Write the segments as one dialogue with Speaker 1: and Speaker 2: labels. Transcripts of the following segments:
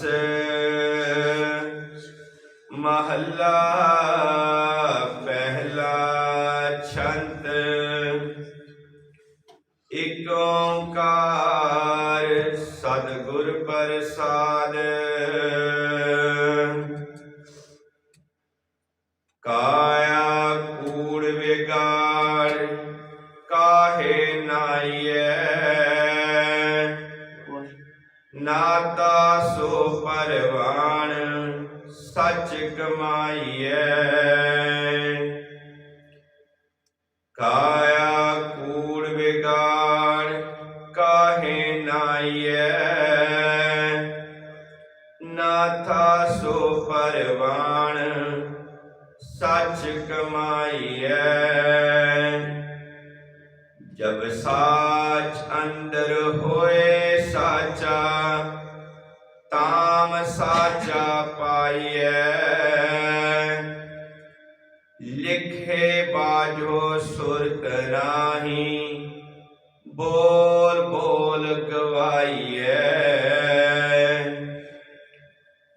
Speaker 1: ਵਡਹੰਸ ਮਹੱਲਾ ਪਹਿਲਾ ਛੰਤ ਇਕ ਓੰਕਾਰ ਸਤਿਗੁਰ ਪ੍ਰਸਾਦ ਕਾਇਆ ਨਾਤਾ ਸੋ ਪਰਵਾਣ, ਸੱਚ ਕਮਾਈਐ। ਕਾਇਆ ਕੂੜ ਵਿਗਾੜ ਕਾਹੇ ਨਾਈਐ। ਨਾਥਾ ਸੋ ਪਰਵਾਣ, ਸੱਚ ਕਮਾਈਐ। ਜਬ ਸਾਚ ਅੰਦਰ ਹੋਏ ਸਾਚਾ ਬਾਜੋ ਸੁਰਤ ਨਾਹੀ ਬੋਲ ਬੋਲ ਗਵਾਈਐ।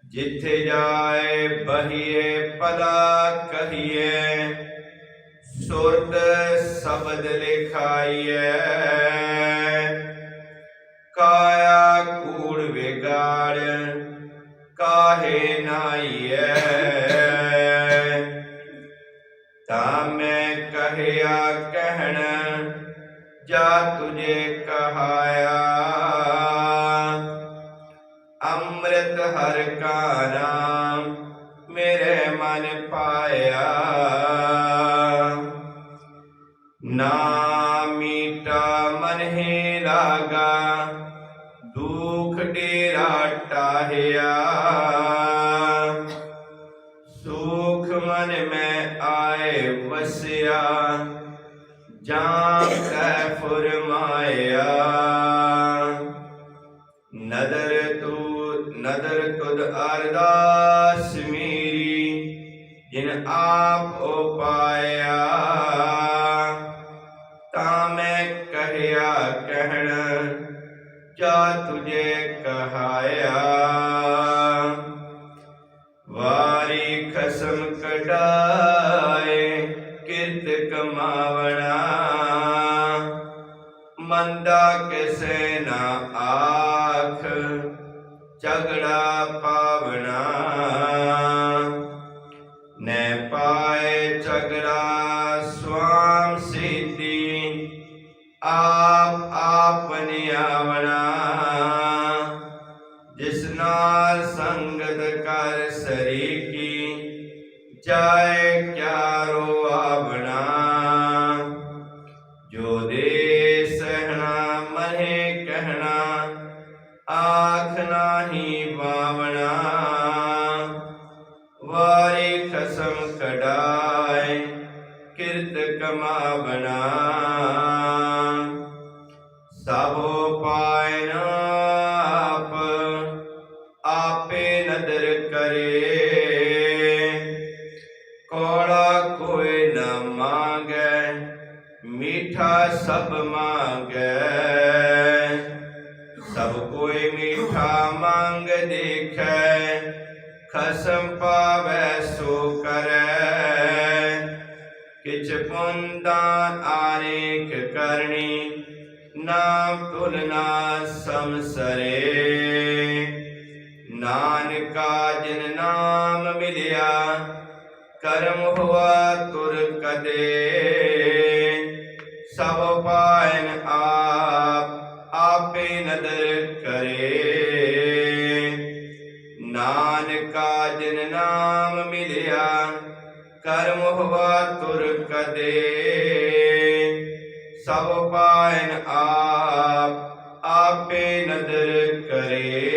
Speaker 1: ਜਿੱਥੇ ਜਾਏ ਬਹੀਏ ਪਦਾ ਕਹੀਏ ਸੁਰਤ ਸ਼ਬਦ ਲਿਖਾਈਐ। ਮੈਂ ਕਹਿਆ ਕਹਿਣ, ਜਾ ਤੁਝੇ ਕਹਾਇਆ। ਅੰਮ੍ਰਿਤ ਹਰ ਕਾ ਨਾਮ ਮੇਰੇ ਮਨ ਪਾਇਆ। ਨਾ ਮੀਟਾ ਮਨ ਹੀ ਲਾਗਾ, ਦੁਖ ਡੇਰਾ ਮੈਂ ਆਏ ਵਸਿਆ ਜਾਂ ਕੈ ਫੁਰਮਾਇਆ। ਨਦਰ ਤੂ, ਨਦਰ ਤੁਧ ਅਰਦਾਸ ਮੇਰੀ, ਜਿਨ ਆਪ ਉਪਾਇਆ ਤਾਂ ਮੈਂ ਕਹਿਆ, ਕਹਿਣ, ਜਾ ਤੁਝੇ ਕਹਾਇਆ। ਵਾਰੀ चगड़ा पावना। न पाए चगड़ा स्वाम सिद्धि। आप आपने आवना। जिसना संगत कर सरी की जाए क्या रो आवना। जो दे सहना महे कहना। ਆਖ ਨਾਹੀ ਬਾਵਣਾ ਵਾਰੀ ਖਸਮ ਕਢਾਏ ਕਿਰਤ ਕਮਾਵਣਾ। ਸਭੋ ਪਾਇਨ ਆਪ, ਆਪੇ ਨਦਰ ਕਰੇ। ਕੋੜਾ ਕੋਈ ਨਾ ਮੰਗੈ, ਮੀਠਾ ਸਭ ਮੰਗੈ। ਖਸਮ ਪਾਵੈ ਸੋ ਕਰੈ। ਕਿਛ ਪੁੰਦਾਨ ਆਨੇਕ ਕਰਨੀ, ਨਾਮ ਤੁਲਨਾ ਸਮਸਰੇ ਨਾਨਕਾ ਜਿਨ ਨਾਮ ਮਿਲਿਆ, ਕਰਮ ਹੁਆ ਤੁਰ ਕਦੇ। ਸਭ ਪਾਇਨ ਆਪ, ਆਪੇ ਨਦਰ ਕਰੇ। ਕਾ ਜਿਨ ਨਾਮ ਮਿਲਿਆ ਕਰਮ ਹੁਆ ਤੁਰ ਕਦੇ। ਸਭ ਪਾਇਨ ਆਪ ਆਪੇ ਨਦਰ ਕਰੇ।